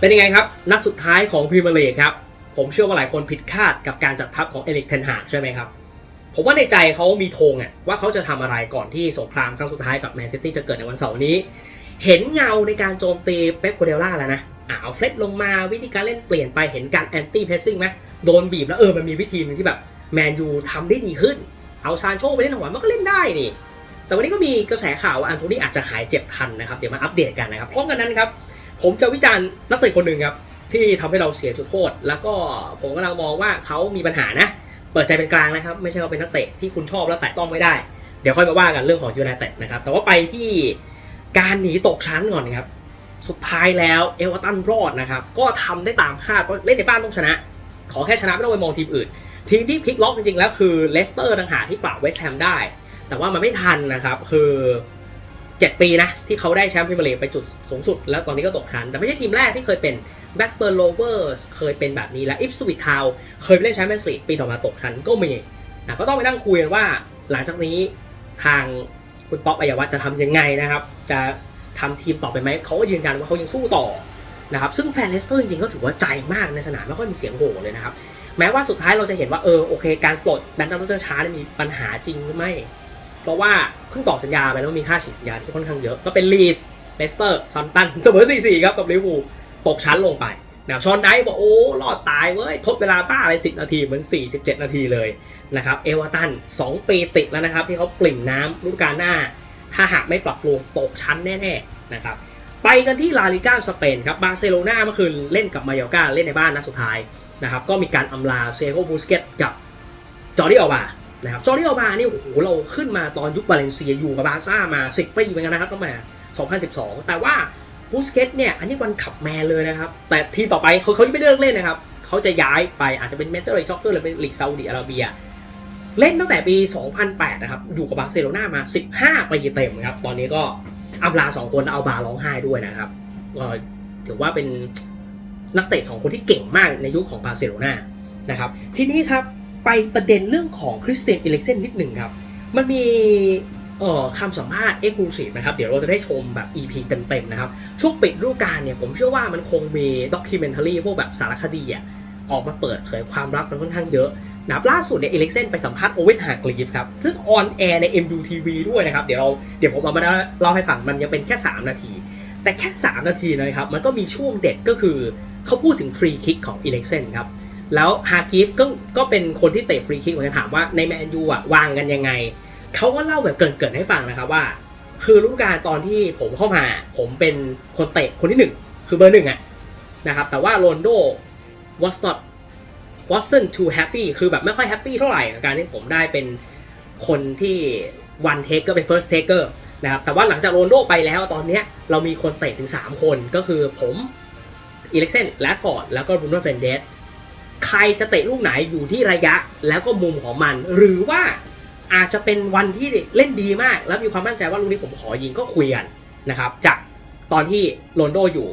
เป็นยังไงครับ นัดสุดท้ายของพรีเมียร์ลีกครับ ผมเชื่อว่าหลายคนผิดคาดกับการจัดทัพของเอริกเทนฮากใช่ไหมครับ ผมว่าในใจเขามีธงอะว่าเขาจะทำอะไรก่อนที่สงครามครั้งสุดท้ายกับแมนซิตี้จะเกิดในวันเสาร์นี้ เห็นเงาในการโจมตีเป๊ปกัวเดล่าแล้วนะอาเอาเฟลดลงมาวิธีการเล่นเปลี่ยนไปเห็นการแอนตี้เพรสซิ่งไหมโดนบีบแล้วเออมันมีวิธีนึงที่แบบแมนยูทำได้ดีขึ้น เอาซานโชไปเล่นหัวมันก็เล่นได้นี่แต่วันนี้ก็มีกระแสข่าวว่าอันโทนี่อาจจะหายเจ็บทันนะครับเดี๋ยวมาอัปเดตกันนะครับพร้อมกันนั้นครับ ผมจะวิจารณ์นักเตะคนหนึ่งครับที่ทำให้เราเสียจุดโทษ แล้วก็ผมกำลังมองว่าเขามีปัญหานะ เปิดใจเป็นกลางนะครับ ไม่ใช่ว่าเป็นนักเตะที่คุณชอบแล้วแตะต้องไม่ได้ เดี๋ยวค่อยมาว่ากันเรื่องของยูไนเต็ดนะครับ แต่ว่าไปที่การหนีตกชั้นก่อนนะครับ สุดท้ายแล้วเอเวอร์ตันรอดนะครับ ก็ทำได้ตามคาดเพราะเล่นในบ้านต้องชนะ ขอแค่ชนะไม่ต้องไปมองทีมอื่น ทีมที่พลิกล็อกจริงๆแล้วคือเลสเตอร์ต่างหากที่ปราบเวสต์แฮมได้ แต่ว่ามันไม่ทันนะครับ คือ 7 ปีนะที่เขาได้แชมป์พรีเมียร์ลีกไปจุดสูงสุด แล้วตอนนี้ก็ตกชั้นแต่ไม่ใช่ทีมแรกที่เคยเป็นแบ็กเบิร์นโลเวอร์สเคยเป็นแบบนี้และอิฟสวิตทาวเคยไปเล่นแชมเปี้ยนส์ลีกปีต่อมาตกชั้นก็มีนะก็ต้องไปนั่งคุยกันว่าหลังจากนี้ทางคุณป๊อปอัยวัฒน์จะทำยังไงนะครับ จะทำทีมต่อไปไหมเขาก็ยืนยันว่าเขายังสู้ต่อนะครับซึ่งแฟนเลสเตอร์จริงๆก็ถือว่าใจมากในสนามไม่ค่อยมีเสียงโห่เลยนะครับแม้ว่าสุดท้ายเราจะเห็นว่าเออโอเค การปลดแบนตันเตอร์ช้าเนี่ยมีปัญหาจริงหรือไม่ เพราะว่าเพิ่งต่อสัญญาไปแล้วมีค่าฉีดสัญญาที่ค่อนข้างเยอะ ก็เป็นลีสเลสเตอร์ซัมตันเสมอ 4-4 ครับกับลิเวอร์พูลตกชั้นลงไปนะชอนไดบอกโอ้รอดตายเว้ยทดเวลาบ้าอะไร 10 นาที เหมือน 47 นาทีเลยนะครับเอเวอร์ตัน2ปีติดแล้วนะครับ ที่เขาปริ่มน้ำฤดูกาลหน้า ถ้าหากไม่ปรับปรุงตกชั้นแน่ๆนะครับไปกันที่ลาลิก้าสเปนครับบาร์เซโลนาเมื่อคืนเล่นกับมายอกาเล่นในบ้านนัดสุดท้ายนะครับก็มีการอำลาเซโกบูสเกตกับจอร์ดิอัลบา นะครับจอร์ดิอัลบาเนี่โอ้โหเราขึ้นมาตอนยุคบาเลนเซียอยู่กับบาร์ซ่ามา 10 ปีเหมือนกันนะครับตั้งแต่2012 แต่ว่าบูสเกตเนี่ยอันนี้วันขับแมนเลยนะครับ แต่ทีมต่อไปเขาเขาไม่เลิกเล่นนะครับ เขาจะย้ายไปอาจจะเป็นเมเจอร์ลีกซ็อกเกอร์หรือเป็นลีกซาอุดิอาระเบีย เล่นตั้งแต่ปี 2008 นะครับ อยู่กับบาร์เซโลนามา 15 ปีเต็มครับ ตอนนี้ก็อำลาสองคนเอาบาร้องไห้ด้วยนะครับก็ถือว่าเป็นนักเตะสองคนที่เก่งมากในยุคของบาร์เซโลนานะครับทีนี้ครับ ไปประเด็นเรื่องของคริสเตียนอิเล็กเซนนิดหนึ่งครับ มันมีเอ่อคำสัมภาษณ์เอ็กซ์คลูซีฟนะครับ เดี๋ยวเราจะได้ชมแบบ EP เต็ม ๆ นะครับ ช่วงปิดฤดูกาลเนี่ย ผมเชื่อว่ามันคงมีด็อกิเมนทารีพวกแบบสารคดีอะออกมาเปิดเผยความลับกันค่อนข้างเยอะนะครับล่าสุดเนี่ยอิเล็กเซนไปสัมภาษณ์โอเวนฮากรีฟครับ ซึ่งออนแอร์ใน MUTV ด้วยนะครับ เดี๋ยวเราเดี๋ยวผมเอามาเล่าให้ฟังมันยังเป็นแค่ 3 นาที แต่แค่ 3 นาทีนะครับ มันก็มีช่วงเด็ดก็คือเขาพูดถึงฟรีคิกของอิเล็กเซนครับ แล้วฮากิฟก็ก็เป็นคนที่เตะฟรีคิกผมจะถามว่าในแมนยูอะวางกันยังไง เขาก็เล่าแบบเกินๆให้ฟังนะครับว่า คือฤดูกาลตอนที่ผมเข้ามา ผมเป็นคนเตะคนที่หนึ่งคือเบอร์หนึ่งอะนะครับแต่ว่าโรนโด was not wasn't too happy คือแบบไม่ค่อยแฮปปี้เท่าไหร่กับการที่ผมได้เป็นคนที่ one taker เป็น first taker นะครับแต่ว่าหลังจากโรนโดไปแล้วตอนนี้เรามีคนเตะถึง 3 คนก็คือผมอีเล็กเซนแรดฟอร์ดแล้วก็บรูโน่เฟนเดส ใครจะเตะลูกไหนอยู่ที่ระยะแล้วก็มุมของมัน หรือว่าอาจจะเป็นวันที่เล่นดีมาก แล้วมีความมั่นใจว่าลูกนี้ผมขอยิงก็คุยกันนะครับจากตอนที่โรนโดอยู่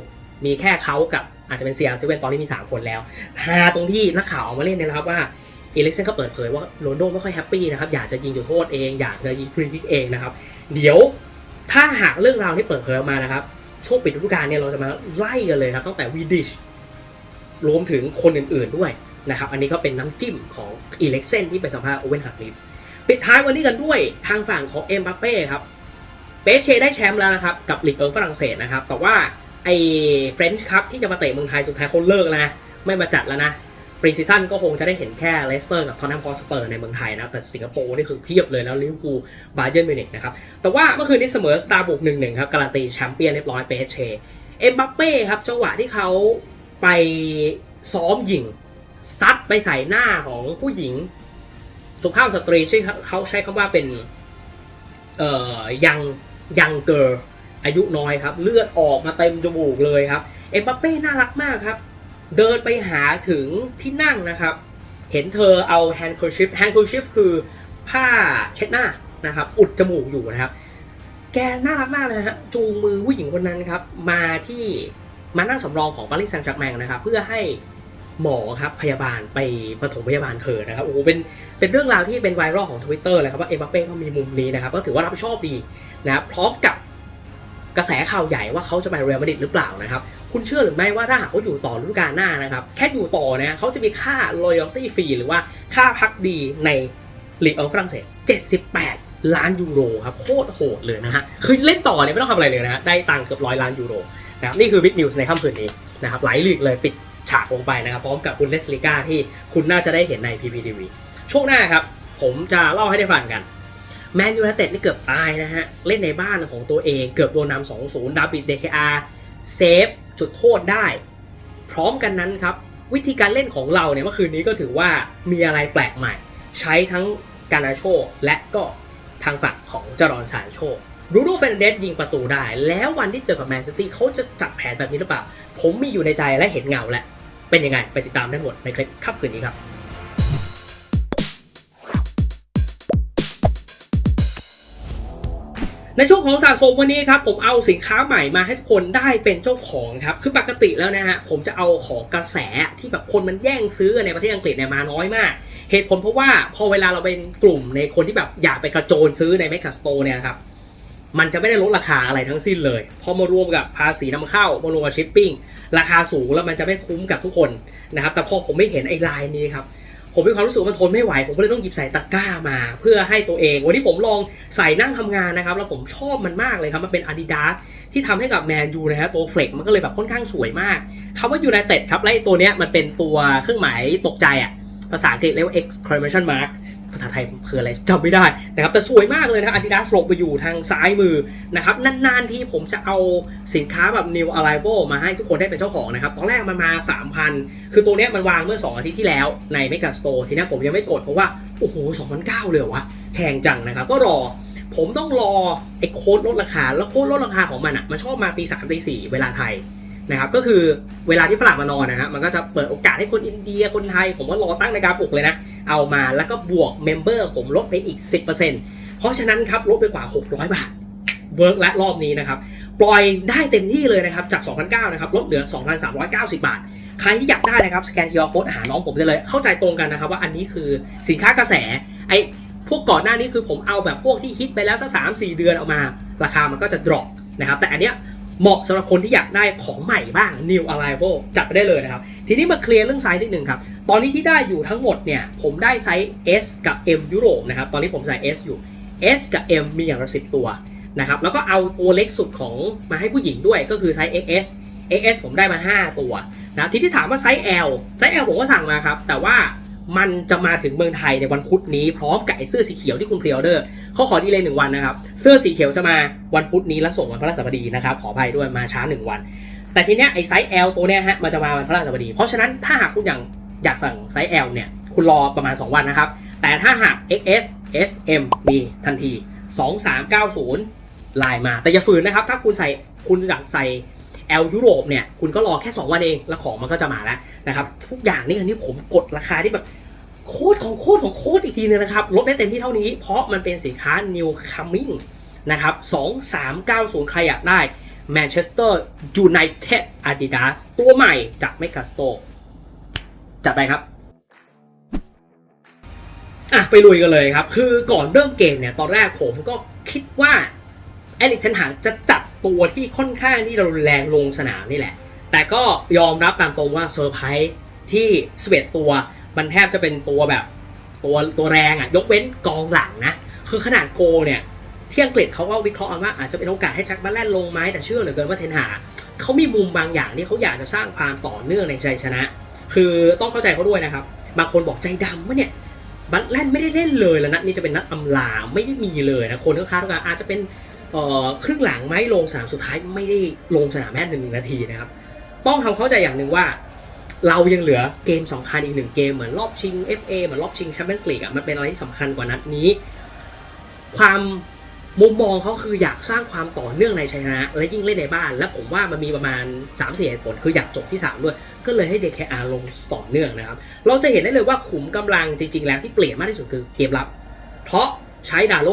มีแค่เขากับอาจจะเป็นเซียร์เซเว่นตอนนี้มี 3 คนแล้วฮาตรงที่นักข่าวออกมาเล่นเนยนะครับว่าเอเล็กเซนก็เปิดเผยว่าโรนโดไม่ค่อยแฮปปี้นะครับอยากจะยิงจุดโทษเอง อยากจะยิงฟรีคิกเองนะครับเดี๋ยวถ้าหากเรื่องราวที่เปิดเผยออกมานะครับช่วงปิดฤดูกาลเนี่ยเราจะมาไล่กันเลยครับตั้งแต่วีดิช รวมถึงคนอื่นๆด้วยนะครับ อันนี้ก็เป็นน้ำจิ้มของอีเล็กเซนที่ไปสัมภาษณ์โอเวนฮาร์ดลิฟปิดท้ายวันนี้กันด้วยทางฝั่งของเอ็มบัปเป้ครับเปเชได้แชมป์แล้วนะครับกับลีกเอิงฝรั่งเศสนะครับ แต่ว่าไอ้เฟรนช์คัพที่จะมาเตะเมืองไทยสุดท้ายเขาเลิกแล้วนะ ไม่มาจัดแล้วนะปรีซีซั่นก็คงจะได้เห็นแค่เลสเตอร์กับทอนแฮมพอสเปอร์ในเมืองไทยนะ แต่สิงคโปร์นี่คือเพียบเลยแล้วลิเวอร์พูลบาเยิร์นมิวนิกนะครับ แต่ว่าเมื่อคืนนี้เสมอสตาร์บุกหนึ่งหนึ่งครับ การันตีแชมเปี้ยนเรียบร้อยเปเชเอ็มบัปเป้ครับจังหวะที่เขา ไปซ้อมหญิงซัดไปใส่หน้าของผู้หญิง สุภาพสตรีใช่เขาใช้คำว่าเป็นเอ่อยังยังเกอร์อายุน้อยครับ เลือดออกมาเต็มจมูกเลยครับ เอ็มบัปเป้น่ารักมากครับ เดินไปหาถึงที่นั่งนะครับ เห็นเธอเอาแฮนด์ e r ชิฟแฮนด์ e r ชิฟคือผ้าเช็ดหน้านะครับ อุดจมูกอยู่นะครับ แกน่ารักมากเลยฮะจูงมือผู้หญิงคนนั้นครับ มาที่ มานั่งสำรองของปารีสแซงต์แชร์กแมงนะครับเพื่อให้หมอครับพยาบาลไปปฐมพยาบาลเธอนะครับโอ้โหเป็นเป็นเรื่องราวที่เป็นไวรัลของ Twitter เลยครับว่าเอ็มบัปเป้ก็มีมุมนี้นะครับก็ถือว่ารับผิดชอบดีนะครับพร้อมกับกระแสข่าวใหญ่ว่าเขาจะไปเรอัลมาดริดหรือเปล่านะครับคุณเชื่อหรือไม่ว่าถ้าหากเขาอยู่ต่อฤดูกาลหน้านะครับแค่อยู่ต่อเนี่ยเขาจะมีค่า loyalty fee หรือว่าค่าพักดีในลีกของฝรั่งเศส 78 ล้านยูโรครับโคตรโหดเลยนะฮะคือเล่นต่อเนี่ยไม่ต้องทำอะไรเลยนะฮะได้ตังค์เกือบร้อยล้านยูโร นะครับนี่คือบิ๊กนิวส์ในค่ำคืนนี้นะครับหลลีกเลยปิดฉากลงไปนะครับพร้อมกับคุณเลสลิก้าที่คุณน่าจะได้เห็นใน PPTV ช่วงหน้าครับ ผมจะเล่าให้ได้ฟังกันแมนยูไนเต็ดนี่เกือบตายนะฮะ เล่นในบ้านของตัวเองเกือบโดนนำ2-0ดาบิดเดคอาเซฟจุดโทษได้ พร้อมกันนั้นครับ วิธีการเล่นของเราเนี่ยเมื่อคืนนี้ก็ถือว่ามีอะไรแปลกใหม่ ใช้ทั้งการาโชและก็ทางฝั่งของจารอนซานโชบ รูโน่เฟนเดสยิงประตูได้ แล้ววันที่เจอกับแมนซิตี้เขาจะจัดแผนแบบนี้หรือเปล่า ผมมีอยู่ในใจและเห็นเงาแล้ว เป็นยังไง ไปติดตามได้หมดในคลิปค่ำคืนนี้ครับในช่วงของสะสมวันนี้ครับผมเอาสินค้าใหม่มาให้ทุกคนได้เป็นเจ้าของครับคือปกติแล้วนะฮะผมจะเอาของกระแสที่แบบคนมันแย่งซื้อในประเทศอังกฤษเนี่ยมาน้อยมาก เหตุผลเพราะว่าพอเวลาเราเป็นกลุ่มในคนที่แบบอยากไปกระโจนซื้อในแมคคาสโตเนี่ยครับ มันจะไม่ได้ลดราคาอะไรทั้งสิ้นเลย พอมารวมกับภาษีนำเข้ามารวมกับชิปปิ้งราคาสูงแล้วมันจะไม่คุ้มกับทุกคนนะครับ แต่พอผมไม่เห็นไอ้ลายนี้ครับ ผมมีความรู้สึกมันทนไม่ไหว ผมก็เลยต้องหยิบใส่ตะกร้ามา เพื่อให้ตัวเอง วันนี้ผมลองใส่นั่งทำงานนะครับ แล้วผมชอบมันมากเลยครับ มันเป็น Adidas ที่ทำให้กับแมนยูนะฮะตัวเฟลกมันก็เลยแบบค่อนข้างสวยมากคำว่า United ครับ และไอ้ตัวเนี้ยมันเป็นตัวเครื่องหมายตกใจอะภาษาอังกฤษเรียกว่า exclamation mark ภาษาไทยคืออะไรจำไม่ได้นะครับแต่สวยมากเลยนะ Adidas ลงไปอยู่ทางซ้ายมือนะครับนานๆที่ผมจะเอาสินค้าแบบ new arrival มาให้ทุกคนได้เป็นเจ้าของนะครับตอนแรกมันมา 3,000 คือตัวเนี้ยมันวางเมื่อ 2 อาทิตย์ที่แล้วใน Mega Store ทีนี้ผมยังไม่กดเพราะว่า โอ้โห2,900เลยเหรอวะแพงจังนะครับก็รอผมต้องรอไอ้โค้ดลดราคา แล้วโค้ดลดราคาของมันอะมันชอบมาตีสามตีสี่เวลาไทย นะครับก็คือเวลาที่ฝรั่งมานอนนะฮะมันก็จะเปิดโอกาสให้คนอินเดียคนไทย ผมว่ารอตั้งในาฬิการปลุกเลยนะเอามาแล้วก็บวกเมมเบอร์ผมลดไปอีก 10%เพราะฉะนั้นครับลดไปกว่า 600 บาทเวิร์กและรอบนี้นะครับ ปล่อยได้เต็มที่เลยนะครับ จาก 2,900นะครับลดเหลือ 2,390 บาท ใครที่อยากได้นะครับ สแกน QR Code หาน้องผมได้เลย เข้าใจตรงกันนะครับว่าอันนี้คือสินค้ากระแสไอ้พวกก่อนหน้านี้คือผมเอาแบบพวกที่ฮิตไปแล้วสักสามสี่เดือนเอามา ราคามันก็จะ drop นะครับแต่อันเนี้ย เหมาะสำหรับคนที่อยากได้ของใหม่บ้าง new arrival จัดไปได้เลยนะครับ ทีนี้มาเคลียร์เรื่องไซส์นิดหนึ่งครับ ตอนนี้ที่ได้อยู่ทั้งหมดเนี่ย ผมได้ไซส์ S กับ M ยุโรปนะครับ ตอนนี้ผมใส่ S อยู่ S กับ M มีอย่างละสิบตัวนะครับ แล้วก็เอาตัวเล็กสุดของมาให้ผู้หญิงด้วยก็คือไซส์ XS XS ผมได้มา 5 ตัวนะทีที่ถามว่าไซส์ L ไซส์ L ผมก็สั่งมาครับ แต่ว่า มันจะมาถึงเมืองไทยในวันพุธนี้พร้อมกับไอ้เสื้อสีเขียวที่คุณพรีออเดอร์เขาขอดีเลยหนึ่งวันนะครับ เสื้อสีเขียวจะมาวันพุธนี้แล้วส่งวันพฤหัสบดีนะครับขออภัยด้วยมาช้าหนึ่งวัน แต่ทีเนี้ยไอ้ไซส์ L ตัวเนี้ยฮะมันจะมาวันพฤหัสบดี เพราะฉะนั้นถ้าหากคุณอยากอยากสั่งไซส์ L เนี่ยคุณรอประมาณ 2 วันนะครับ แต่ถ้าหาก XS S M มีทันที 2390ไลน์มาแต่อย่าฝืนนะครับ ถ้าคุณใส่คุณอยากใส่ L ยุโรปเนี่ยคุณก็รอแค่ 2 วันเองแล้วของมันก็จะมาแล้วนะครับทุกอย่างนี่อันนี้ผมกดราคาที่แบบโคตรของโคตรของโคตรอีกทีนึงนะครับลดได้เต็มที่เท่านี้ เพราะมันเป็นสินค้า New Coming นะครับ2390 ใครอยากได้ Manchester United Adidas ตัวใหม่จาก m e g a s t o r e จัดไปครับอะไปลุยกันเลยครับ คือก่อนเริ่มเกมเนี่ย ตอนแรกผมก็คิดว่า เอลิกเทนหางจะจับ ตัวที่ค่อนข้างที่จะรุนแรงลงสนามนี่แหละ แต่ก็ยอมรับตามตรงว่าเซอร์ไพรส์ที่สเวตตัว มันแทบจะเป็นตัวแบบตัวตัวแรงอะ่ะ ยกเว้นกองหลังนะ คือขนาดโกเนี่ยที่อังกฤษเขาก็วิเคราะห์ว่าอาจจะเป็นโอกาสให้แจ็คบัลแลนลงไหมแต่เชื่อเหลือเกินว่าเทนหาเขามีมุมบางอย่างที่เขาอยากจะสร้างความต่อเนื่องในชัยชนะ คือต้องเข้าใจเขาด้วยนะครับ บางคนบอกใจดำว่าเนี่ยบัตแลนไม่ได้เล่นเลยแล้วนัดนี้จะเป็นนัดอำลาไม่ได้มีเลยนะคนก็คาดว่าอาจจะเป็น ครึ่งหลังไหม่ลงสนามสุดท้ายไม่ได้ลงสนามแม้หนึ่งนาทีนะครับ ต้องทำเข้าใจอย่างหนึ่งว่า เรายังเหลือเกมสำคัญอีกหนึ่งเกมเหมือนรอบชิง FA เหมือนรอบชิงแชมเปี้ยนส์ลีกอะมันเป็นอะไรที่สำคัญกว่านัดนี้ ความมุมมองเขาคืออยากสร้างความต่อเนื่องในชัยชนะ และยิ่งเล่นในบ้าน และผมว่ามันมีประมาณ3ามสี่เหตุผลคืออยากจบที่ 3 ด้วย ก็เลยให้เดคอาลงต่อเนื่องนะครับ เราจะเห็นได้เลยว่าขุมกำลังจริง ๆ แล้วที่เปลี่ยนมากที่สุดคือเกมรับ เพราะใช้ดาโล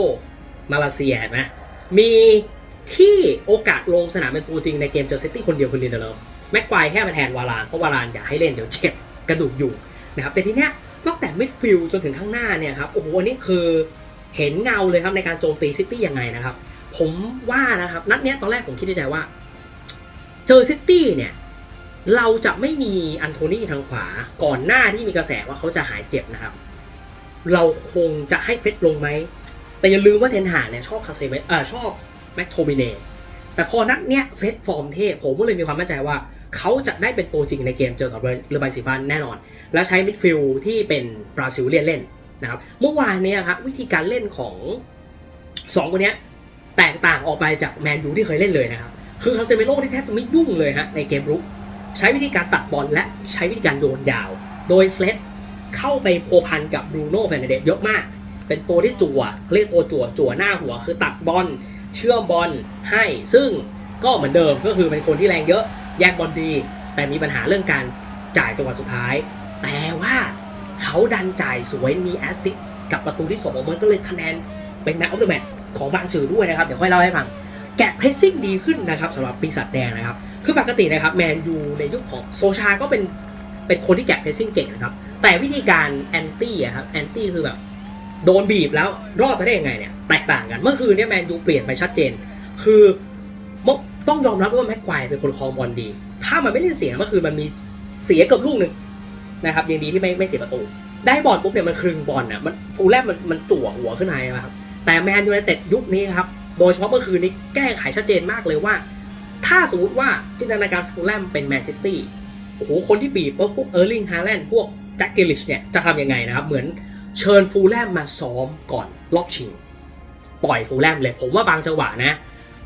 มาเลเซียนไห มีที่โอกาสลงสนามเป็นตัวจริงในเกมเจอซิตี้คนเดียวคือลินเดอร์แม็กควายแค่มาแทนวารานเพราะวารานอยากให้เล่นเดี๋ยวเจ็บกระดูกอยู่นะครับแต่ทีเนี้ยตั้งแต่มิดฟิลจนถึงข้างหน้าเนี่ยครับโอ้โหอันนี้คือเห็นเงาเลยครับในการโจมตีซิตี้ยังไงนะครับ ผมว่านะครับนัดเนี้ยตอนแรกผมคิดในใจว่า เจอซิตี้เนี่ยเราจะไม่มีอันโทนี่ทางขวาก่อนหน้าที่มีกระแสว่าเขาจะหายเจ็บนะครับ เราคงจะให้เฟสลงไหม แต่อย่าลืมว่าเทนหาเนี่ยชอบคาเซเมเออชอบแม็กโทมิเน่แต่พอนัดเนี้ยเฟสฟอร์มเทพผมก็เลยมีความมั่นใจว่า เขาจะได้เป็นตัวจริงในเกมเจอกับเรือใบสีฟ้าแน่นอน แล้วใช้มิดฟิลด์ที่เป็นบราซิลเลียนเล่นนะครับเมื่อวานเนี้ครับวิธีการเล่นของสองคนเนี้ยแตกต่างออกไปจากแมนยูที่เคยเล่นเลยนะครับ คือคาเซเมโร่ที่แทบจะไม่ยุ่งเลยฮะในเกมรุก ใช้วิธีการตัดบอลและใช้วิธีการโยนยาว โดยเฟล็ดเข้าไปโพพันกับบรูโน่แฟนเดสเยอะมาก เป็นตัวที่จั่วเรียกตัวจั่วจั่วหน้าหัวคือตัดบอลเชื่อมบอลให้ ซึ่งก็เหมือนเดิมก็คือเป็นคนที่แรงเยอะแยกบอลดี แต่มีปัญหาเรื่องการจ่ายจังหวะสุดท้าย แต่ว่าเขาดันจ่ายสวยมีแอสซิสกับประตูที่สองมันก็เลยคะแนนเป็นแมตช์ออฟเดอะแมตช์ของบางสื่อด้วยนะครับ เดี๋ยวค่อยเล่าให้ฟัง แกะเพรสซิ่งดีขึ้นนะครับสำหรับปีศาจแดงนะครับ คือปกตินะครับแมนยูในยุคของโซชาก็เป็นเป็นคนที่แกะเพรสซิ่งเก่งนะครับ แต่วิธีการแอนตี้อะครับแอนตี้คือแบบ โดนบีบแล้วรอดไปได้ยังไงเนี่ยแตกต่างกัน เมื่อคืนเนี่ยแมนยูเปลี่ยนไปชัดเจน คือมต้องยอมรับว่าแม็กควายเป็นคนคลองบอลดี ถ้ามันไม่ได้เสียเมื่อคืนมันมีเสียเกับลูกหนึ่งนะครับยังดีที่ไม่ไม่เสียประตู ได้บอลปุ๊บเนี่ยมันคลึงบอลอะมันฟูลแลบมันมันจั่วหัวขึ้นมานะครับ แต่แมนยูไนเต็ดยุคนี้ครับโดยเฉพาะเมื่อคืนนี้แก้ไขชัดเจนมากเลยว่า ถ้าสมมติว่าจินตนาการฟูลแลมเป็นแมนซิตี้โอ้โหคนที่บีบพวกเออร์ลิงฮาแลนด์พวกแจ็คเกลิชเนี่ยจะทำยังไงนะครับเหมือน เชิญฟูลแลมมาซ้อมก่อนรอบชิง ปล่อยฟูลแลมเลย ผมว่าบางจังหวะนะ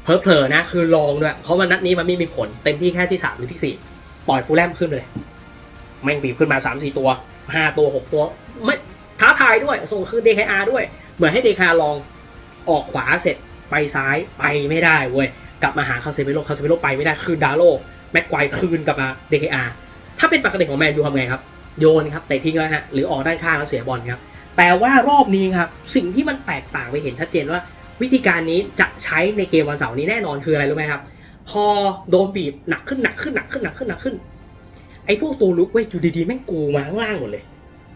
เพลอๆนะ คือลองด้วย เพราะว่านัดนี้มันไม่มีผลเต็มที่แค่ที่3หรือที่4ปล่อยฟูลแลมขึ้นเลยแม่งบีบขึ้นมา3 4ตัว5ตัว6ตัวไม่ท้าทายด้วยส่งคืนเดคอาด้วย เหมือนให้เดคาลองออกขวาเสร็จไปซ้ายไปไม่ได้เว้ยกลับมาหาคาเซเมโลคาเซเมโลไปไม่ได้คืนดาโลแม็กไกวคืนกลับมาเดคอาถ้าเป็นปกติของแมนยูทำไงครับโยนครับเตะทิ้งแล้วฮะหรือออกด้านข้างแล้วเสียบอลครับ แต่ว่ารอบนี้ครับสิ่งที่มันแตกต่างไปเห็นชัดเจนว่า วิธีการนี้จะใช้ในเกมวันเสาร์นี้แน่นอนคืออะไรรู้ไหมครับ พอโดนบีบหนักขึ้นหนักขึ้นหนักขึ้นหนักขึ้นหนักขึ้นไอ้พวกตัวลุกเว้ยอยู่ดีๆแม่งกรูมาข้างล่างหมดเลย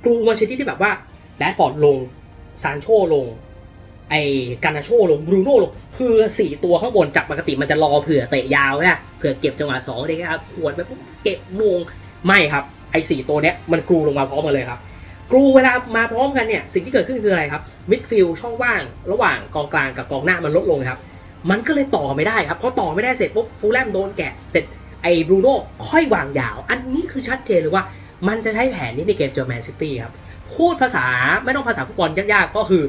กรูมาชนิดที่แบบว่าแดดฟอร์ดลงซานโชลง ไอ้กานาโชลงบรูโน่ลง คือสี่ตัวข้างบนจากปกติมันจะรอเผื่อเตะยาวนะเผื่อเก็บจังหวะสองเลยครับขวดไปปุ๊บเก็บมงไม่ครับไอ้สี่ตัวเนี้ยมันกรูลงมาพร้อมกันเลยครับ กรูเวลามาพร้อมกันเนี่ยสิ่งที่เกิดขึ้นคืออะไรครับมิดฟิลช่องว่างระหว่างกองกลางกับกองหน้ามันลดลงครับมันก็เลยต่อไม่ได้ครับเพราต่อไม่ได้เสร็จปุ๊บฟูลแลมโดนแกะเสร็จไอ้บรูโน่ค่อยวางยาว อันนี้คือชัดเจนเลยว่ามันจะใช้แผนนี้ในเกมเจอแมนซิตี้ครับพูดภาษาไม่ต้องภาษาฟุตบอลยากๆก็คือ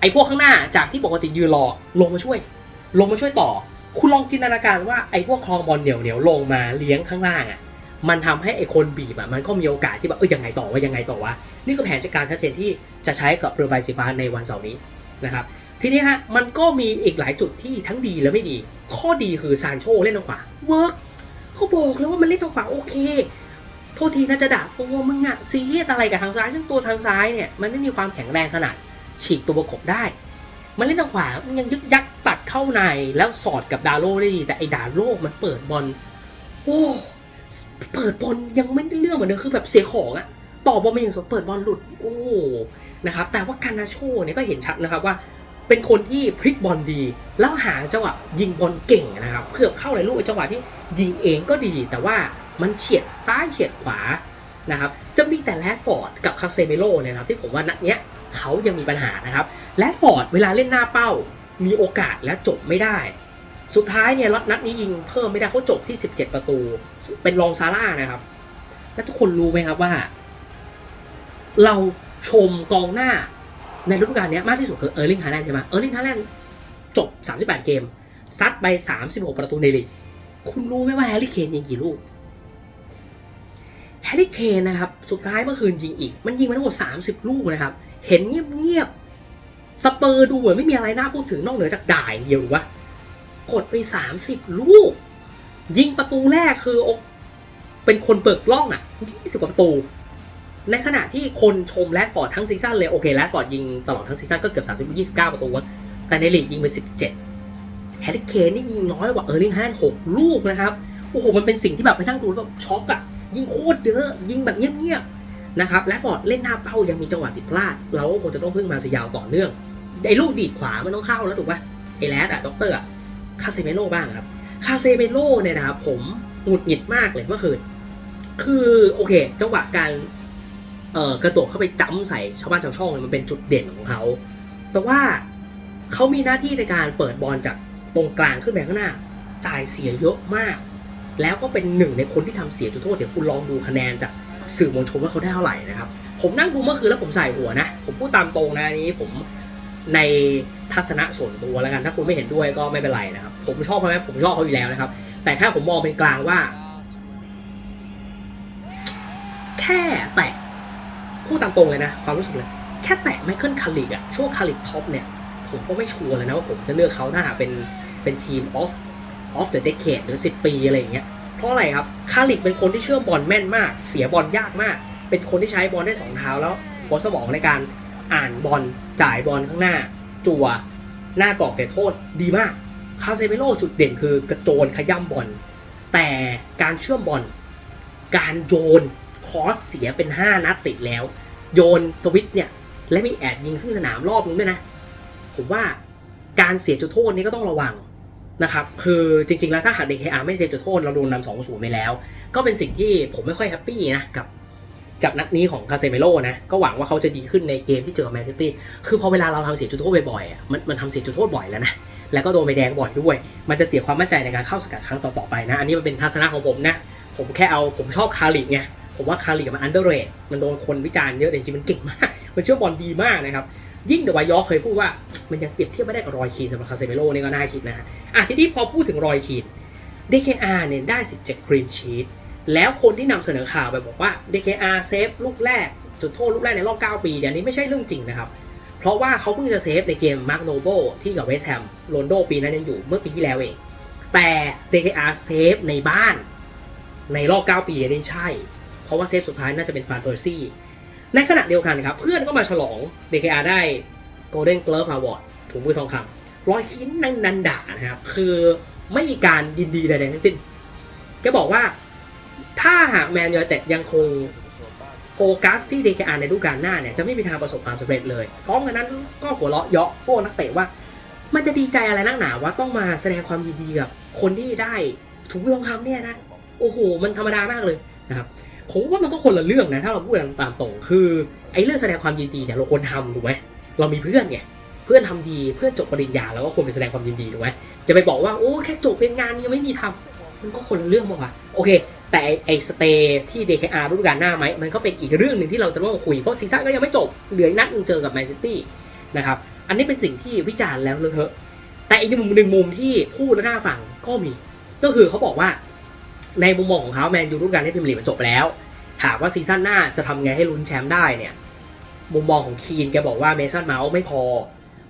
ไอ้พวกข้างหน้าจากที่ปกติยืนรอลงมาช่วย ลงมาช่วยต่อ คุณลองจินตนาการว่าไอ้พวกคลองบอลเหนียวเหนียวลงมาเลี้ยงข้างล่างอะ มันทำให้ไอ้คนบีบอะมันก็มีโอกาสที่แบบเออยังไงต่อว่ายังไงต่อวะนี่ก็แผนจัดการชัดเจนที่จะใช้กับเรือใบสีฟ้าในวันเสาร์นี้นะครับทีนี้ฮะมันก็มีอีกหลายจุดที่ทั้งดีและไม่ดี ข้อดีคือซานโชเล่นทางขวาเวิร์กเขาบอกแล้วว่ามันเล่นทางขวาโอเค โทษทีนะจะด่าตัวมึงอะซีเรียสอะไรกับทางซ้ายซึ่งตัวทางซ้ายเนี่ยมันไม่มีความแข็งแรงขนาด ฉีกตัวประกบได้ มันเล่นทางขวามันยังยึกยักตัดเข้าในแล้วสอดกับดาโลได้ดีแต่ไอ้ดาโลมันเปิดบอลโอ้ เปิดบอลยังไม่ได้เรื่องเหมือนเดิมคือแบบเสียของอะต่อบอลมาอย่างสดเปิดบอลหลุดโอ้นะครับแต่ว่าการนาโชเนี่ยก็เห็นชัดนะครับว่า เป็นคนที่พลิกบอลดี แล้วหาจังหวะยิงบอลเก่งนะครับเพื่อเข้าในลูกไอ้จังหวะที่ยิงเองก็ดี แต่ว่ามันเฉียดซ้ายเฉียดขวานะครับจะมีแต่แรดฟอร์ดกับคาเซเมโลเนี่ยนะครับที่ผมว่านัดเนี้ยเขายังมีปัญหานะครับแรดฟอร์ดเวลาเล่นหน้าเป้ามีโอกาสและจบไม่ได้ สุดท้ายเนี่ยนัดนี้ยิงเพิ่มไม่ได้เขาจบที่ 17 ประตู เป็นรองซาร่านะครับ และทุกคนรู้ไหมครับว่า เราชมกองหน้าในฤดูกาลเนี้ยมากที่สุดคือเออร์ลิงฮาแลนด์ใช่ไหมเออร์ลิงฮาแลนด์จบ 38 เกม ซัดไป 36 ประตูในลีกคุณรู้ไหมว่าแฮร์รี่เคนยิงกี่ลูกแฮร์รี่เคนนะครับ สุดท้ายเมื่อคืนยิงอีก มันยิงมาทั้งหมด 30 ลูกนะครับ เห็นเงียบๆสเปอร์ดูเหมือนไม่มีอะไรน่าพูดถึงนอกเหนือจากด่ายเดียวหรือวะ กดไป 30 ลูก ยิงประตูแรกคืออกเป็นคนเปิดกล้องอะ20กว่าประตู ในขณะที่คนชมแรดฟอร์ดทั้งซีซั่นเลย โอเคแรดฟอร์ดยิงตลอดทั้งซีซั่นก็เกือบ30 29ประตู แต่ในลีกยิงไป17แฮร์รี่เคนนี่ยิงน้อยกว่าเออร์ลิงฮาแลนด์6ลูกนะครับ โอ้โห มันเป็นสิ่งที่แบบไปนั่งดูแล้วแบบช็อกอะยิงโคตรเยอะยิงแบบเงียบๆนะครับแรดฟอร์ดเล่นหน้าเป้ายังมีจังหวะผิดพลาด เราก็คงจะต้องพึ่งมาสยาวต่อเนื่องไอ้ลูกดีดขวามันต้องเข้าแล้วถูกป่ะไอ้แรดอะด็อกเตอร์อะ คาเซเมโลบ้างครับ คาเซเมโลเนี่ยนะครับผมหงุดหงิดมากเลยเมื่อคืน คือโอเคจังหวะการเอ่อกระโดดเข้าไปจ้ำใส่ชาวบ้านชาวช่องเนี่ยมันเป็นจุดเด่นของเขา แต่ว่าเขามีหน้าที่ในการเปิดบอลจากตรงกลางขึ้นไปข้างหน้า จ่ายเสียเยอะมาก แล้วก็เป็นหนึ่งในคนที่ทำเสียจุดโทษ เดี๋ยวคุณลองดูคะแนนจากสื่อมวลชนว่าเขาได้เท่าไหร่นะครับ ผมนั่งดูเมื่อคืนแล้วผมใส่หัวนะ ผมพูดตามตรงนะนนี้ผม ในทัศนะส่วนตัวแล้วกัน ถ้าคุณไม่เห็นด้วยก็ไม่เป็นไรนะครับ ผมชอบเขาไหมผมชอบเขาอยู่แล้วนะครับ แต่ถ้าผมมองเป็นกลางว่า แค่แตะพูดตามตรงเลยนะ ความรู้สึกเลย แค่แตะไมเคิลคาริกอะช่วงคาริกท็อปเนี่ย ผมก็ไม่ชัวร์เลยนะว่าผมจะเลือกเขาถ้าหากเป็นเป็นทีม off off the decade หรือ10ปีอะไรอย่างเงี้ยเพราะอะไรครับคาริกเป็นคนที่เชื่อมบอลแม่นมาก เสียบอลยากมาก เป็นคนที่ใช้บอลได้สองเท้าแล้วหัวสมองในการ อ่านบอลจ่ายบอลข้างหน้า จั่วหน้ากรอบเขตโทษดีมาก คาเซเมโลจุดเด่นคือกระโจนขย้ำบอลแต่การเชื่อมบอล การโยนคอสเสียเป็น 5 นัดติดแล้ว โยนสวิตเนี่ย และมีแอบยิงขึ้นสนามรอบนึงด้วยนะ ผมว่าการเสียจุดโทษนี้ก็ต้องระวังนะครับ คือจริง ๆ แล้วถ้าหาก DKR ไม่เสียจุดโทษเราโดนนำสองศูนย์ไปแล้ว ก็เป็นสิ่งที่ผมไม่ค่อยแฮปปี้นะกับ กับนัดนี้ของคาเซเมโลนะ ก็หวังว่าเขาจะดีขึ้นในเกมที่เจอกับแมนซิตี้ คือพอเวลาเราทำเสียจุดโทษบ่อยๆอะมันมันทำเสียจุดโทษบ่อยแล้วนะ แล้วก็โดนใบแดงบ่อยด้วย มันจะเสียความมั่นใจในการเข้าสกัดครั้งต่อๆไปนะ อันนี้มันเป็นทัศนะของผมนะ ผมแค่เอาผมชอบคาริไง ผมว่าคาริมันอันเดอร์เรทมันโดนคนวิจารณ์เยอะแต่จริงมันเก่งมาก มันเชื่อบอลดีมากนะครับ ยิ่งเดวายอเคยพูดว่ามันยังเปรียบเทียบไม่ได้กับรอยคีนสำหรับคาเซเมโลนี่ก็น่าคิดนะฮะอะทีนี้พอพูดถึงรอยคีน DKR เนี่ยได้ 17 ครีนชีต แล้วคนที่นำเสนอข่าวไปบอกว่า DKR เซฟลูกแรก จุดโทษลูกแรกในรอบ 9 ปีเนี่ยอันนี้ไม่ใช่เรื่องจริงนะครับ เพราะว่าเขาเพิ่งจะเซฟในเกมมาร์กโนโบที่กับเวสต์แฮมโรนโดปีนั้นยังอยู่เมื่อปีที่แล้วเอง แต่ DKR เซฟในบ้านในรอบ 9 ปีอันนี้ใช่ เพราะว่าเซฟสุดท้ายน่าจะเป็นฟานเปอร์ซี่ในขณะเดียวกันครับ เพื่อนก็มาฉลอง DKR ได้ Golden Glove Award ถุงมือทองคำรอยคิ้นนันนันดานะครับ คือไม่มีการยินดีใดๆทั้งสิ้นแกบอกว่า ถ้าหากแมนยูไนเต็ดยังคงโฟกัสที่ DKR ในฤดูกาลหน้าเนี่ยจะไม่มีทางประสบความสำเร็จเลย พร้อมกันนั้นก็หัวเราะเยาะพวกนักเตะว่า มันจะดีใจอะไรนักหนาว่าต้องมาแสดงความยินดีกับคนที่ได้ถุงมือทองคำเนี่ยนะ โอ้โห มันธรรมดามากเลยนะครับผมว่ามันก็คนละเรื่องนะถ้าเราพูดกันตามตรงคือไอ้เรื่องแสดงความยินดีเนี่ยเราควรทำถูกไหมเรามีเพื่อนไงเพื่อนทำดีเพื่อนจบปริญญาแล้วก็ควรไปแสดงความยินดีถูกไหมจะไปบอกว่าโอ้แค่จบเป็นงานยังไม่มีทำมันก็คนละเรื่องมั้งวะโอเค แต่ไอสเตย์ที่ DKR ฤดูกาลหน้าไหมมันก็เป็นอีกเรื่องหนึ่งที่เราจะต้องคุย เพราะซีซั่นก็ยังไม่จบ เหลืออีกนัดนึงเจอกับแมนซิตี้นะครับอันนี้เป็นสิ่งที่วิจารณ์แล้วเลอะเทอะแต่อีกมุมหนึ่งมุมที่พูดแล้วน่าฟังก็มี ก็คือเขาบอกว่าในมุมมองของเขาแมนยูฤดูกาลที่พรีเมียร์ลีกมันจบแล้วถามว่าซีซั่นหน้าจะทำไงให้ลุ้นแชมป์ได้เนี่ยมุมมองของคีนแกบอกว่าเมสันเมาส์ไม่พอ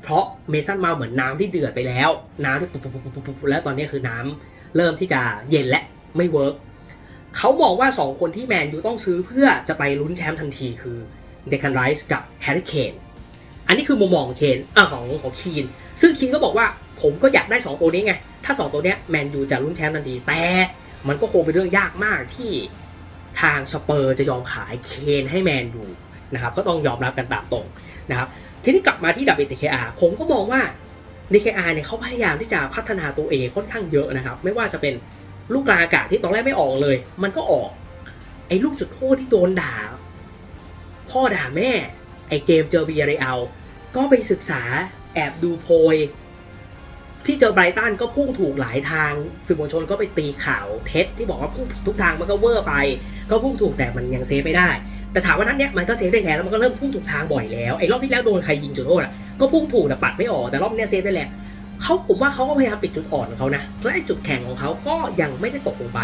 เพราะเมสันเมาส์เหมือนน้ำที่เดือดไปแล้ว น้ำที่ปุ๊บปุ๊บปุ๊บปุ๊บปุ๊บแล้วตอนนี้คือน้ำเริ่มที่จะเย็นและไม่เวิร์ก เขาบอกว่า 2 คนที่แมนยูต้องซื้อเพื่อจะไปลุ้นแชมป์ทันทีคือเดคันไรส์กับแฮร์รี่เคนอันนี้คือมุมมองของเคนอ่าของของคีน ซึ่งคีนก็บอกว่าผมก็อยากได้ 2 ตัวนี้ไง ถ้า 2 ตัวเนี้ยแมนยูจะลุ้นแชมป์ทันที แต่มันก็คงเป็นเรื่องยากมากที่ทางสเปอร์จะยอมขายเคนให้แมนยูนะครับก็ต้องยอมรับกันตามตรงนะครับทีนี้กลับมาที่ WDKR ผมก็มองว่า DKR เนี่ยเขาพยายามที่จะพัฒนาตัวเองค่อนข้างเยอะนะครับ ไม่ว่าจะเป็น ลูกกลางอากาศที่ตอนแรกไม่ออกเลย มันก็ออก ไอ้ลูกจุดโทษที่โดนด่า พ่อด่าแม่ ไอ้เกมเจอ VRL ก็ไปศึกษาแอบดูโพย ที่เจอไบรตันก็พุ่งถูกหลายทางสื่อมวลชนก็ไปตีข่าวเท็จที่บอกว่าพุ่งผิดทุกทางมันก็เวอร์ไป ก็พุ่งถูกแต่มันยังเซฟไม่ได้ แต่ถามว่านั้นเนี้ยมันก็เซฟได้แล้วแล้วมันก็เริ่มพุ่งถูกทางบ่อยแล้วไอ้รอบที่แล้วโดนใครยิงจุดโทษอะก็พุ่งถูกแต่ปัดไม่ออกแต่รอบเนี้ยเซฟได้แล้ว เขาผมว่าเขาก็พยายามปิดจุดอ่อนของเขานะและไอ้จุดแข็งของเขาก็ยังไม่ได้ตกลงไป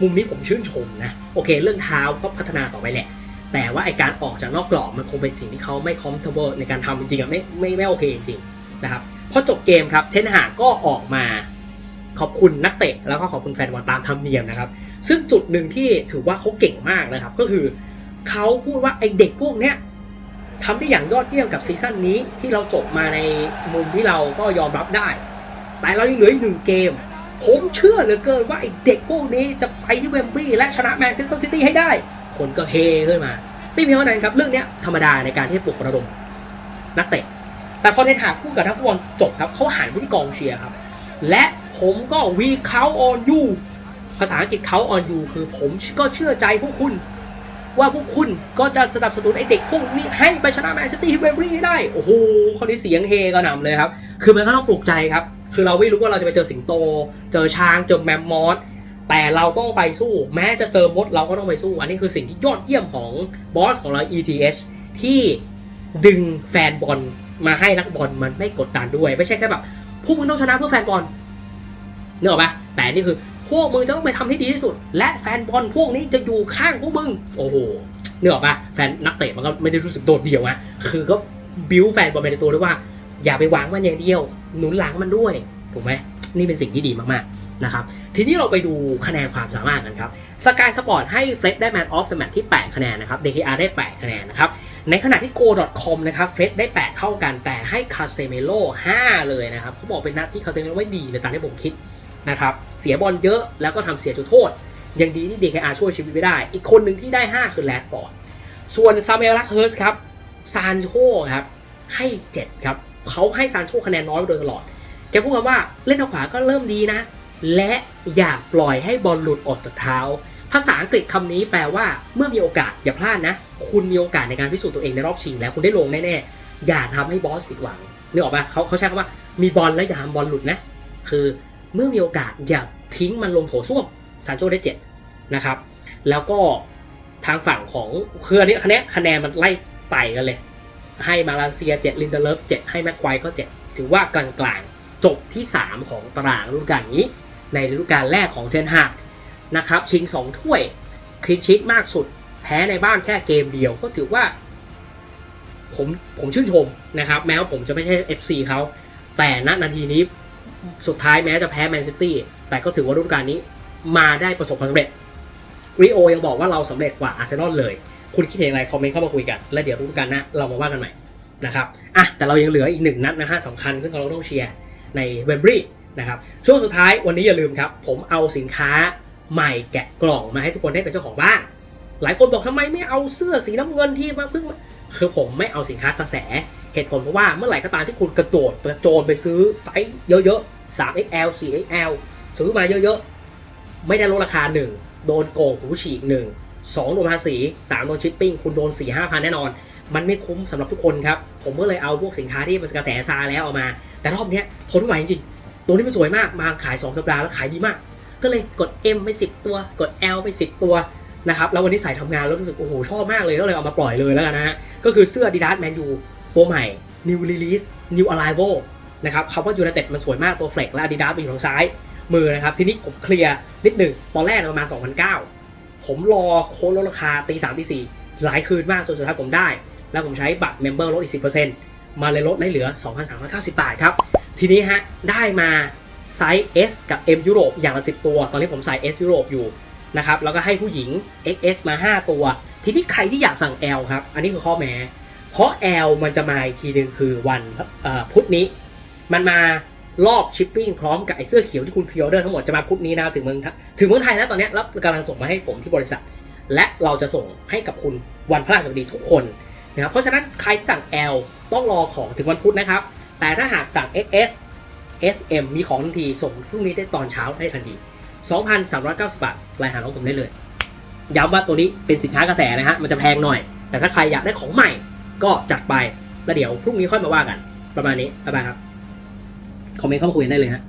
มุมนี้ผมชื่นชมนะ โอเค เรื่องเท้าก็พัฒนาต่อไปแหละ แต่ว่าไอการออกจากนอกกรอบมันคงเป็นสิ่งที่เขาไม่ comfortable ในการทำจริงๆไม่ไม่ไม่โอเคจริงๆนะครับพอจบเกมครับเทนหาก็ออกมาขอบคุณนักเตะแล้วก็ขอบคุณแฟนบอลตามธรรมเนียมนะครับ ซึ่งจุดหนึ่งที่ถือว่าเขาเก่งมากนะครับ ก็คือเขาพูดว่าไอเด็กพวกเนี้ย ทำได้อย่างยอดเยี่ยมกับซีซั่นนี้ที่เราจบมาในมุมที่เราก็ยอมรับได้ แต่เรายังเหลืออีกหนึ่งเกม ผมเชื่อเหลือเกินว่าไอเด็กพวกนี้จะไปที่เวมบลีย์และชนะแมนเชสเตอร์ซิตี้ให้ได้ คนก็เฮขึ้นมา ไม่เพียงเท่านั้นครับ เรื่องนี้ธรรมดาในการที่ปลุกระดมนักเตะ แต่พอเทนหากพูดกับนักฟุตบอลจบครับเขาหันไปที่กองเชียร์ครับ และผมก็วีเขาออนยูภาษาอังกฤษเขา on you คือผมก็เชื่อใจพวกคุณ ว่าพวกคุณก็จะสนับสนุนไอเด็กพวกนี้ให้ไปชนะแมนซิตี้ที่เวมบรีได้ โอ้โหคนนี้เสียงเฮกระหน่ำเลยครับ คือมันก็ต้องปลุกใจครับ คือเราไม่รู้ว่าเราจะไปเจอสิงโต เจอช้าง เจอแมมมอสแต่เราต้องไปสู้ แม้จะเจอมดเราก็ต้องไปสู้ อันนี้คือสิ่งที่ยอดเยี่ยมของบอสของเรา ETH ที่ดึงแฟนบอลมาให้นักบอลมันไม่กดดันด้วย ไม่ใช่แค่แบบพวกมึงต้องชนะเพื่อแฟนบอลเนกออกปะแต่นี่คือ พวกมึงจะต้องไปทำให้ดีที่สุด และแฟนบอลพวกนี้จะอยู่ข้างพวกมึง โอ้โหเนกออกปะแฟนนักเตะมันก็ไม่ได้รู้สึกโดดเดี่ยวอะคือก็บิวแฟนบอลไปในตัวด้วยว่า อย่าไปหวังมันอย่างเดียว หนุนหลังมันด้วย ถูกไหมนี่เป็นสิ่งที่ดีมากๆนะครับ ทีนี้เราไปดูคะแนนความสามารถกันครับสกายสปอร์ตให้เฟล็ดได้ Man of the Match ที่ 8 คะแนนนะครับ DKR ได้ 8 คะแนนนะครับ ในขณะที่ Go.com นะครับเฟล็ดได้ 8 เท่ากันแต่ให้คาเซเมโล5เลยนะครับเขาบอกเป็นนัดที่คาเซเมโลไม่ดีเลยตามที่ผมคิดนะครับ เสียบอลเยอะแล้วก็ทำเสียจุดโทษ ยังดีที่ DKR ช่วยชีวิตไว้ได้ อีกคนหนึ่งที่ได้ 5 คือแรดฟอร์ด ส่วนซาเมลลักเฮิร์สครับซานโชครับให้ 7 ครับเขาให้ซานโชคะแนนน้อยมาโดยตลอด แกพูดคำว่าเล่นทางขวาก็เริ่มดีนะ และอย่าปล่อยให้บอลหลุดออกจากเท้า ภาษาอังกฤษคำนี้แปลว่าเมื่อมีโอกาสอย่าพลาดนะ คุณมีโอกาสในการพิสูจน์ตัวเองในรอบชิงแล้วคุณได้ลงแน่ๆอย่าทำให้บอสผิดหวังนึกออกปะเขาเขาใช้คำว่ามีบอลแล้วอย่าทำบอลหลุดนะ คือ เมื่อมีโอกาสอย่าทิ้งมันลงโถส้วมซานโชได้เจ็ดนะครับ แล้วก็ทางฝั่งของคือนนี้คะแนนคะแนนมันไล่ไต่กันเลย ให้มาเลเซียเจ็ดลินเดเลฟเจ็ดให้แม็กไกวก็เจ็ดถือว่ากลางๆ จบที่ 3 ของตารางฤดูกาลนี้ ในฤดูกาลแรกของเทนฮากนะครับ ชิง 2 ถ้วยคลินชิตมากสุด แพ้ในบ้านแค่เกมเดียวก็ถือว่า ผมผมชื่นชมนะครับ แม้ว่าผมจะไม่ใช่ FC เขาแต่ณนาทีนี้ สุดท้ายแม้จะแพ้แมนซิตี้แต่ก็ถือว่าฤดูกาลนี้มาได้ประสบความสำเร็จริโอยังบอกว่าเราสำเร็จกว่าอาร์เซนอลเลย คุณคิดเห็นอะไรคอมเมนต์เข้ามาคุยกัน แล้วเดี๋ยวฤดูกาลหน้าเรามาว่ากันใหม่นะครับอะแต่เรายังเหลืออีกหนึ่งนัดนะฮะสำคัญซึ่งเราต้องเชียร์ในเวมบรีนะครับช่วงสุดท้ายวันนี้อย่าลืมครับ ผมเอาสินค้าใหม่แกะกล่องมาให้ทุกคนได้เป็นเจ้าของบ้านหลายคนบอกทำไมไม่เอาเสื้อสีน้ำเงินที่มาเพิ่งคือผมไม่เอาสินค้ากระแสเหตุผลเพราะว่าเมื่อไหร่ก็ตามที่คุณกระโดดกระโจนไปซื้อไซส์เยอะๆ 3XL 4XL ซื้อมาเยอะๆ ไม่ได้ลดราคาหนึ่งโดนโกงหูฉีกหนึ่งสองโดนภาษีสามโดนชิปปิ้ง คุณโดนสี่ห้าพันแน่นอน มันไม่คุ้มสำหรับทุกคนครับ ผมก็เลยเอาพวกสินค้าที่เป็นกระแสซาแล้วเอามา แต่รอบนี้ทนไม่ไหวจริงๆ ตัวนี้มันสวยมาก มาขาย 2 สัปดาห์แล้วขายดีมาก ก็เลยกด M ไป 10 ตัว กด L ไป 10 ตัวนะครับ แล้ววันนี้ใส่ทำงานแล้วรู้สึกโอ้โหชอบมากเลย ก็เลยเอามาปล่อยเลยแล้วกันนะฮะ ก็คือเสื้อ Adidas Man U ตัวใหม่ New Release New Arrival นะครับคำว่า United มันสวยมากตัวเฟลกและ Adidas ไปอยู่ทางซ้ายมือนะครับ ทีนี้ผมเคลียร์นิดหนึ่งตอนแรกเรามาณ2009 ผมรอโค้ดลดราคาตีสามตีสี่หลายคืนมากจนสุดท้ายผมได้ แล้วผมใช้บัตรเมมเบอร์ลดอีก 10%มาเลยลดได้เหลือ 2,390 บาทครับ ทีนี้ฮะได้มาไซส์ S กับ M ยุโรปอย่างละ 10 ตัว ตอนนี้ผมใส่ S ยุโรปอยู่นะครับแล้วก็ให้ผู้หญิง XS มา 5 ตัว ทีนี้ใครที่อยากสั่ง L ครับ อันนี้คือข้อแม้ เพราะ L มันจะมาอีกทีหนึ่งคือวันพุธนี้ มันมารอบชิปปิ้งพร้อมกับไอเสื้อเขียวที่คุณพรีออเดอร์ทั้งหมดจะมาพุธนี้นะถึงเมืองถึงเมืองไทยแล้วตอนนี้ยแล้วกำลังส่งมาให้ผมที่บริษัท และเราจะส่งให้กับคุณวันพฤหัสบดีทุกคนนะครับเพราะฉะนั้นใครสั่ง L ต้องรอของถึงวันพุธนะครับ แต่ถ้าหากสั่ง XS SM มีของทันทีส่งพรุ่งนี้ได้ตอนเช้าได้ทันที 2,390 บาทรายหาของผมได้เลยย้ำว่าตัวนี้เป็นสินค้ากระแสนะฮะมันจะแพงหน่อย แต่ถ้าใครอยากได้ของใหม่ ก็จัดไปแล้วเดี๋ยวพรุ่งนี้ค่อยมาว่ากัน ประมาณนี้บ๊ายบายครับ คอมเมนต์เข้ามาคุยกันได้เลยฮะ